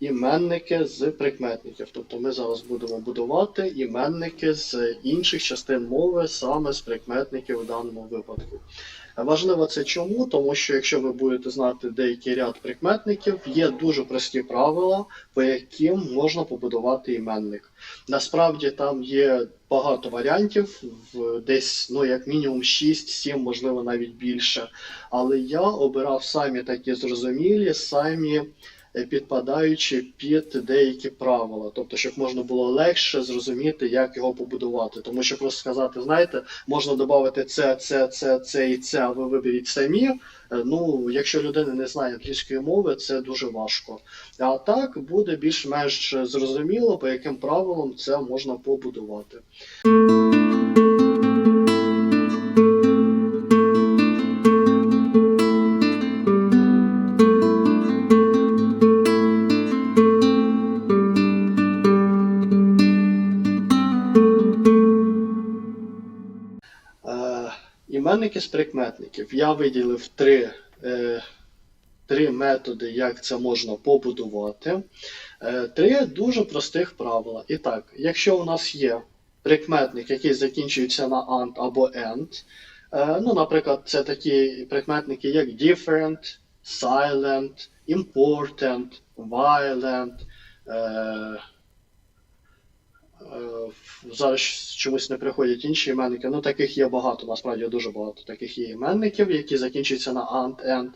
іменники з прикметників. Тобто ми зараз будемо будувати іменники з інших частин мови, саме з прикметників у даному випадку. Важливо це чому? Тому що якщо ви будете знати деякий ряд прикметників, є дуже прості правила, по яким можна побудувати іменник. Насправді там є багато варіантів, десь ну як мінімум 6-7, можливо навіть більше. Але я обирав самі такі зрозумілі, самі підпадаючи під деякі правила, тобто, щоб можна було легше зрозуміти, як його побудувати. Тому що просто сказати, знаєте, можна додати це, це, це, це і це, а ви виберіть самі. Е, Ну, якщо людина не знає англійської мови, це дуже важко. А так буде більш-менш зрозуміло, по яким правилам це можна побудувати. Іменники з прикметників. Я виділив три, е, три методи, як це можна побудувати. Е, три дуже простих правила. І так, якщо у нас є прикметник, який закінчується на ant або end, е, ну, наприклад, це такі прикметники, як different, silent, important, violent. Е, Зараз чомусь не приходять інші іменники. Ну, таких є багато, насправді дуже багато таких є іменників, які закінчуються на ant, end.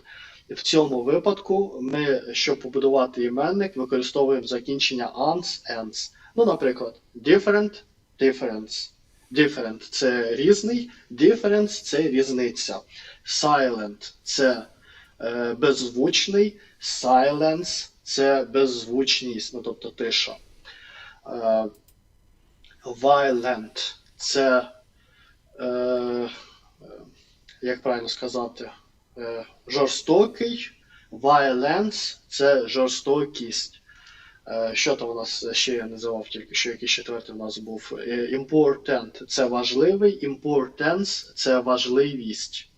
В цьому випадку ми, щоб побудувати іменник, використовуємо закінчення ans, ends. Ну, наприклад, different, difference. Different це різний, difference це різниця. Silent це е, беззвучний, silence це беззвучність, ну тобто тиша. Е, violent це, е, як правильно сказати, е, жорстокий. Violence це жорстокість. Е, що там у нас ще я називав тільки що, який четвертий у нас був. Е, Important це важливий, importance це важливість.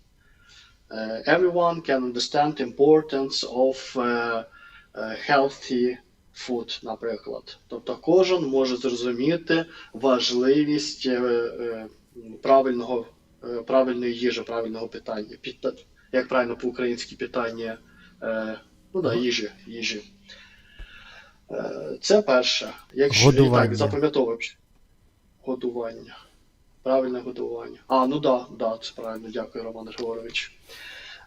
Е, Everyone can understand importance of healthy food, наприклад. Тобто кожен може зрозуміти важливість е, е, правильного, е, правильної їжі, правильного питання. Як правильно по-українськи питання ну, да, їжі. їжі. Це перше. Якщо Годування. так, запам'ятовуємо. Годування. Правильне годування. А, ну да, да, це правильно, дякую, Роман Григорович.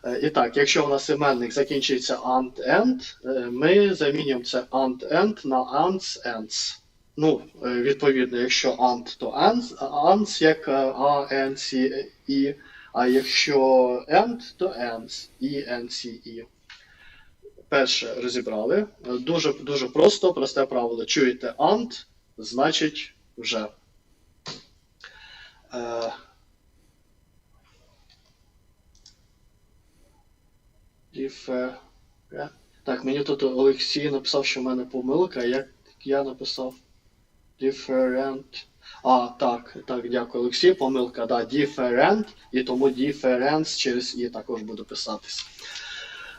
Е, І так, якщо у нас іменник закінчується ant-end, е, ми замінюємо це ant-end на ants-ends. Ну, е, відповідно, якщо ant, то ants, ants як a, n, c, e, а якщо end, то ends, e, n, c, e. Перше розібрали. Дуже, дуже просто, просте правило. Чуєте ant, значить вже. Е, Differ- е. Так, мені тут Олексій написав, що в мене помилка, як я написав different. А, так, так, дякую, Олексій. Помилка, да, different, і тому difference через і також буде писатися.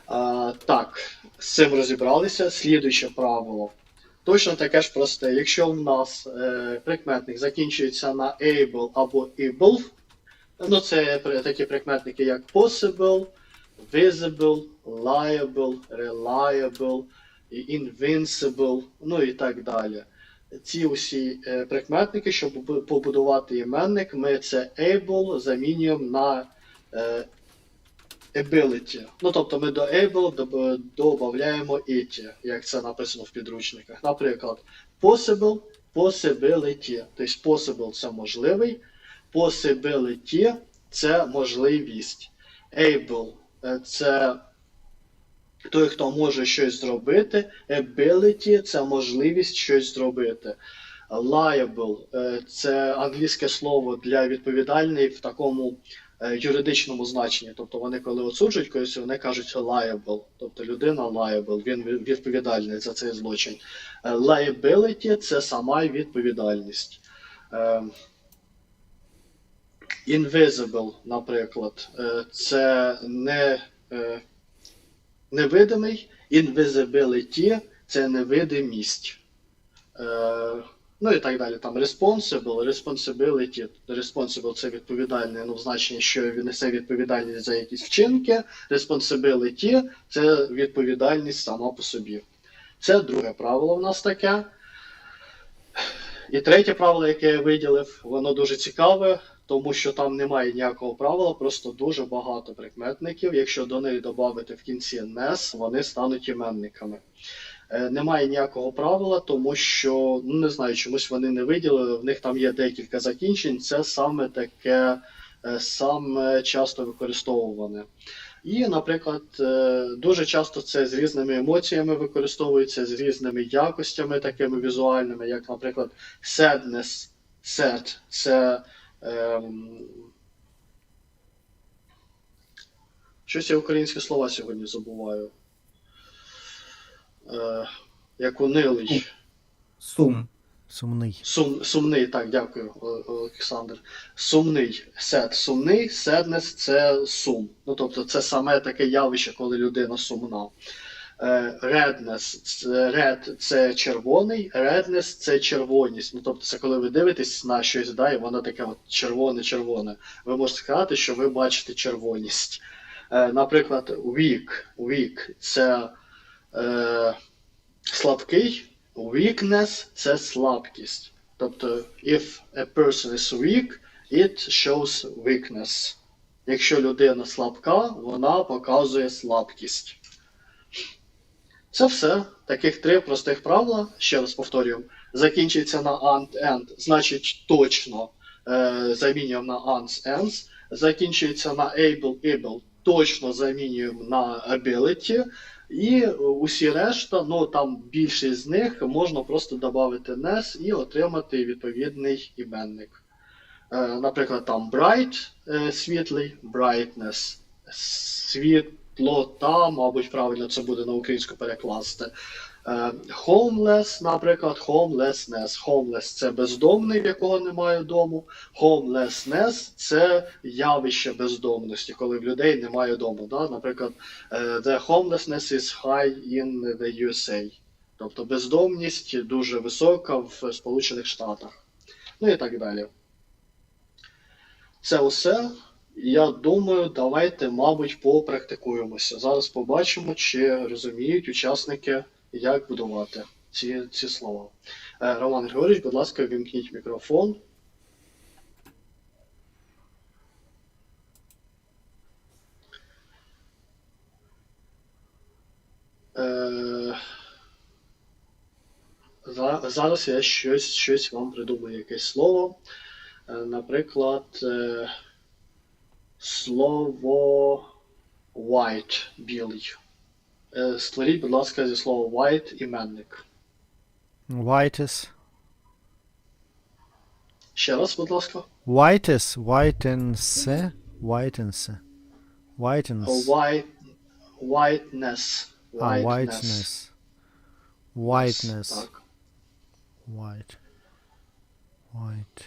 А, так, з цим розібралися. Слідуюче правило. Точно таке ж просте. Якщо в нас е, прикметник закінчується на able або able, ну це такі прикметники, як possible, visible, liable, reliable, invincible, ну і так далі. Ці усі е, прикметники, щоб побудувати іменник, ми це able замінюємо на е, ability. Ну, тобто ми до able додаємо it, як це написано в підручниках. Наприклад, possible, possibility. Тобто possible це можливий, possibility це можливість. Able це той, хто може щось зробити. Ability це можливість щось зробити. Liable е, це англійське слово для відповідальний в такому е, юридичному значенні. Тобто вони, коли осуджують когось, вони кажуть liable. Тобто людина liable, він відповідальний за цей злочин. Е, Liability це сама відповідальність. Invisible, наприклад, е, це не, е, невидимий. Invisibility це невидимість. Е, ну і так далі. Там responsible, responsibility. Responsible це відповідальний, ну, значенні, що він несе відповідальність за якісь вчинки. Responsibility це відповідальність сама по собі. Це друге правило в нас таке. І третє правило, яке я виділив, воно дуже цікаве, тому що там немає ніякого правила, просто дуже багато прикметників. Якщо до них додати в кінці «нес», вони стануть іменниками. Е, Немає ніякого правила, тому що ну не знаю, чомусь вони не виділили. В них там є декілька закінчень. Це саме таке е, саме часто використовуване. І, наприклад, е, дуже часто це з різними емоціями використовується, з різними якостями, такими візуальними, як, наприклад, sadness, sad, це щось я українські слова сьогодні забуваю. Е, як унилий. Сум. Сумний. Сум, сумний, так, дякую, Олександр. Сумний. Сед. Сумний, sadness – це сум. Ну, тобто це саме таке явище, коли людина сумна. Е, Redness, red – це червоний, redness – це червоність. Ну, тобто це коли ви дивитесь на щось, да, і воно таке от червоне-червоне. Ви можете сказати, що ви бачите червоність. Е, Наприклад, weak. Weak – це е, слабкий, Weakness – це слабкість. Тобто, if a person is weak, it shows weakness. Якщо людина слабка, вона показує слабкість. Це все. Таких три простих правила, ще раз повторюю, закінчується на ant end, значить точно е, замінюємо на ans ends, закінчується на able able, точно замінюємо на ability. І усі решта, ну там більшість з них можна просто додати NES і отримати відповідний іменник. Е, наприклад, там bright е, світлий, brightness, світлота, мабуть, правильно це буде на українську перекласти. Е, homeless, наприклад, homelessness. Homeless – це бездомний, в якого немає дому. Homelessness – це явище бездомності, коли в людей немає дому. Да? Наприклад, е, the homelessness is high in the USA. Тобто бездомність дуже висока в Сполучених Штатах. Ну і так далі. Це все. Я думаю, давайте, мабуть, попрактикуємося. Зараз побачимо, чи розуміють учасники, як будувати ці, ці слова. Е, Роман Григорович, будь ласка, вімкніть мікрофон. Е, Зараз я щось, щось вам придумаю, якесь слово. Е, Наприклад, слово white білий. Е, Створіть, будь ласка, зі слова white іменник. Whites. Ще раз, будь ласка. Whites. Whitense. Whitense. Whitense. White, whiteness. А, whiteness. Whiteness. Так. White. White.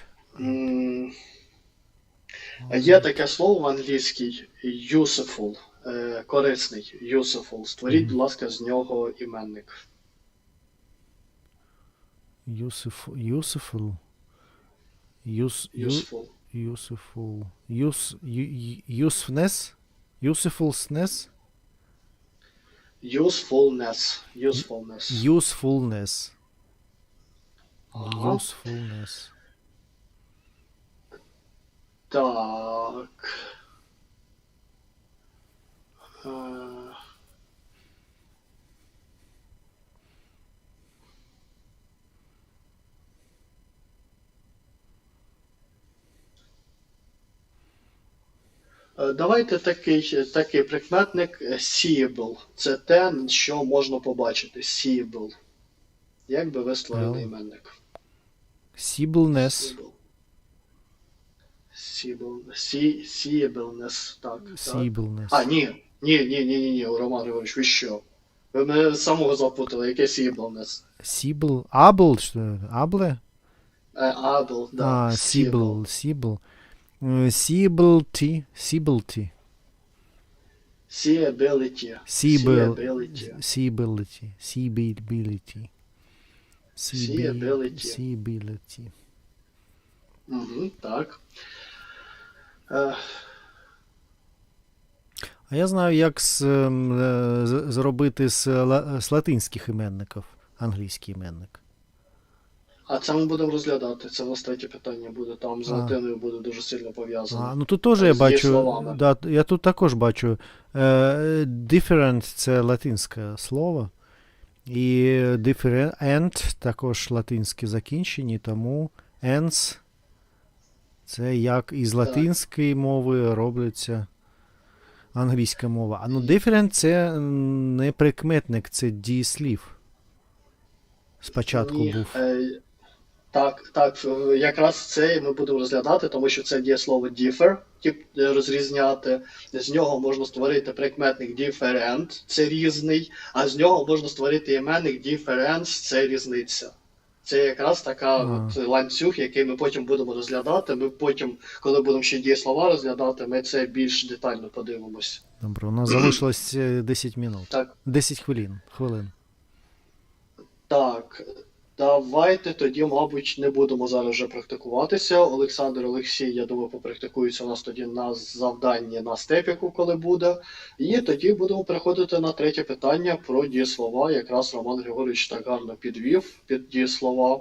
Є таке слово в англійській useful, е, корисний, useful. Створіть, будь ласка, з нього іменник. Useful. Useful. Use, Useful. useful. Use, usefulness. Usefulness. Usefulness. Usefulness. Usefulness. Ага. Usefulness. Так. Е, Е, Давайте такий, такий прикметник е, seeable. Це те, що можна побачити. Seeable. Як би ви створили Ну. іменник? Sibleness. Seeable. Seeable. See- Seeableness. Так. так. Sibleness. А, ні. Ні, ні, ні, ні, ні, Роман Григорович, ви що? Ви мене самого запутали, яке сіблнес? Сибл. Абл, что ли? Абле? Абл, да. а, Сибл. Сибл. Сиблти. Сиблти. Seeability. Seeable- Seeability. Seeability. Seeability. Угу, так. Е, А я знаю, як з, ем, е, з- зробити з, з латинських іменників англійський іменник. а це ми будемо розглядати. Це у нас третє питання буде. Там з латиною буде дуже сильно пов'язано. А, ну тут теж я бачу. дієсловами. Да, я тут також бачу. Е, different це латинське слово. І different також латинське закінчені, тому ens це як із латинської мови робляться англійська мова. А ну different це не прикметник, це дієслів. Спочатку Ні, був. е, так, так, е, якраз це ми будемо розглядати, тому що це дієслово differ, тип е, розрізняти. З нього можна створити прикметник different, це різний, а з нього можна створити іменник difference, це різниця. Це якраз така ага. от ланцюг, який ми потім будемо розглядати. Ми потім, коли будемо ще дієслова розглядати, ми це більш детально подивимось. Добре, у нас залишилось е, 10 минут. Так, 10 хвилин. хвилин. Так, давайте тоді, мабуть, не будемо зараз вже практикуватися. Олександр Олексій, я думаю, попрактикується у нас тоді на завданні на степіку, коли буде. І тоді будемо переходити на третє питання про дієслова. Якраз Роман Григорович так гарно підвів під дієслова.